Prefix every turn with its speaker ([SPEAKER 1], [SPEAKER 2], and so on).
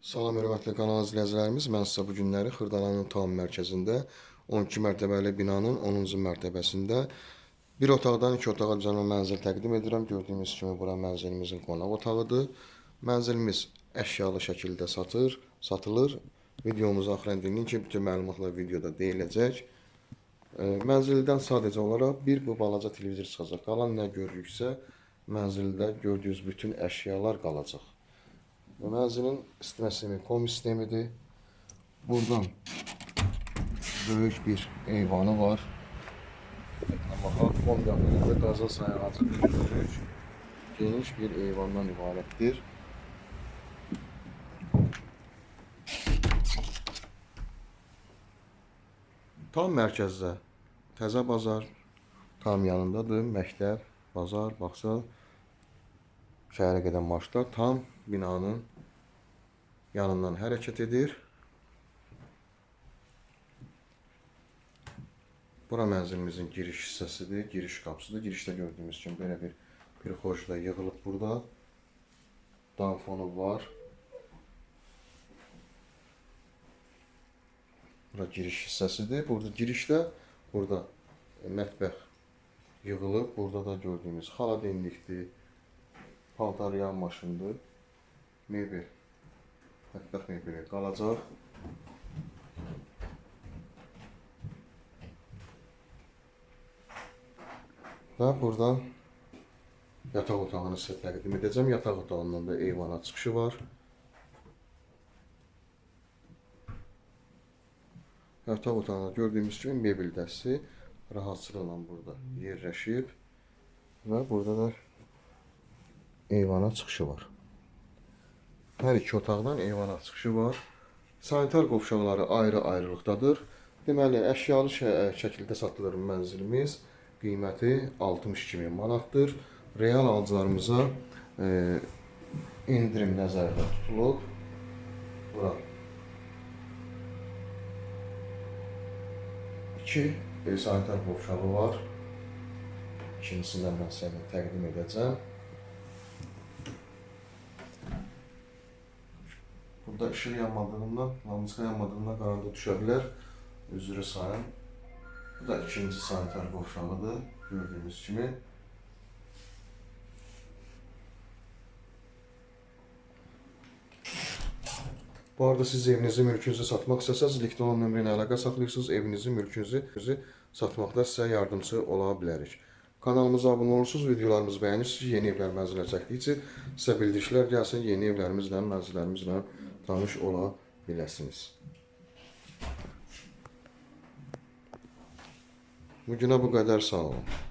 [SPEAKER 1] Salam hörmətli kanal izləyicilərimiz, mən sizə bu günləri Xırdalanın tam mərkəzində 12 mərtəbəli binanın 10-cu mərtəbəsində bir otaqdan iki otağa düzəlmə mənzil təqdim edirəm. Gördüyünüz kimi bura mənzilimizin qonaq otağıdır. Mənzilimiz əşyalı şəkildə satır, satılır. Videomuzu axıran dinləyin ki, bütün məlumatlar videoda deyiləcək. Mənzildən sadəcə olaraq bir bu balaca televizor çıxacaq. Qalan nə görürüksə, mənzildə gördüyünüz bütün əşyalar qalacaq. İsitmə sistemi kom sistemidir. Buradan böyük bir eyvanı var. Baxaq, kom yaxınında qaza sayğacı böyük, geniş bir eyvandan ibarətdir. Tam mərkəzdə təzə bazar tam yanındadır. Məktəb, bazar, bağça, şəhərə gedən marşrutlar tam binanın yanından hərəkət edir. Bura mənzilimizin giriş hissəsidir, giriş qapısıdır. Girişdə gördüyümüz kimi belə bir bir xoşla yığılıb burada. Dam fonu var. Bura giriş hissəsidir. Burada girişdə burada mətbəx yığılıb. Burada da gördüyümüz xaladenlikdir. Paltar yan maşındır. Mebel. Mətbəx mebeli qalacaq. Və buradan yataq otağını sizə təqdim edəcəm. Yataq otağından da eyvana çıxışı var. Yataq otağında gördüyümüz kimi mebel dəsti rahatçılıqla burada yerləşib və burada da eyvana çıxışı var. Hər iki otaqdan eyvana çıxışı var. Sanitar qovşaqları ayrı-ayrılıqdadır. Deməli, əşyalı şə şəkildə satılır mənzilimiz. Qiyməti 62 min manatdır. Real alıcılarımıza e, indirim nəzərdə tutulub. Bura iki e, sanitar qovşağı var. İkincisindən mən sizə təqdim edəcəm. Burada ışık yanmadığından, lamıska yanmadığından qaranlıq düşə bilər. Üzrü sayın. Bu da ikinci sanitar qovşağıdır. Gördüyünüz kimi. Bu arada siz evinizi, mülkünüzü satmaq istəsəz, elektron nömrə ilə əlaqə saxlayırsınız. Evinizi, mülkünüzü satmaqda sizə yardımçı ola bilərik. Kanalımıza abunə olursunuz, videolarımızı bəyənirsiniz, yeni evlər mənzillər çəkdikcə sizə bildirişlər gəlsin, yeni evlərimizlə, mənzillərimizlə tanış ola biləsiniz. Bugünə bu qədər sağ olun.